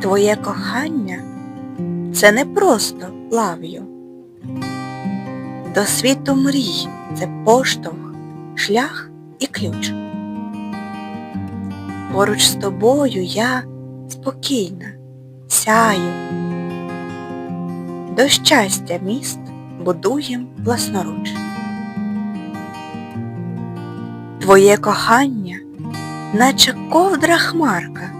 Твоє кохання це не просто лав'ю. До світу мрій це поштовх, шлях і ключ. Поруч з тобою я спокійна, сяю. До щастя міст будуєм власноруч. Твоє кохання, наче ковдра хмарка,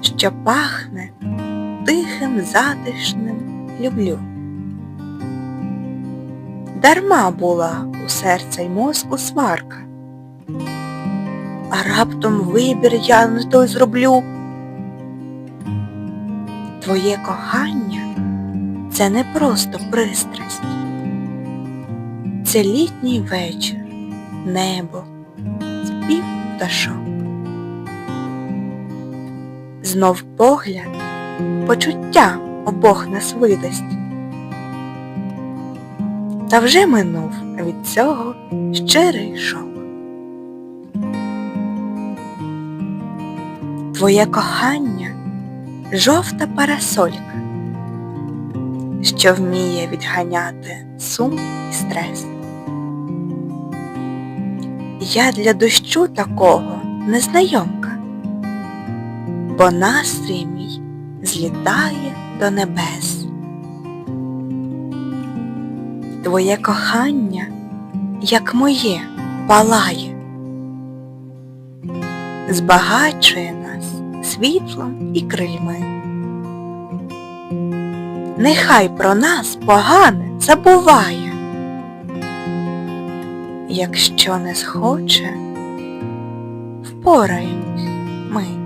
що пахне тихим затишним люблю. Дарма була у серця й мозку сварка, а раптом вибір я не той зроблю. Твоє кохання це не просто пристрасть, це літній вечір, небо, спів пташок. Знов погляд, почуття обох нас видасть. Та вже минув від цього щирий шок. Твоє кохання жовта парасолька, що вміє відганяти сум і стрес. Я для дощу такого незнайомка, бо настрій мій злітає до небес. Твоє кохання, як моє, палає, збагачує нас світлом і крильми. Нехай про нас погане забуває, якщо не схоче, впораємось ми.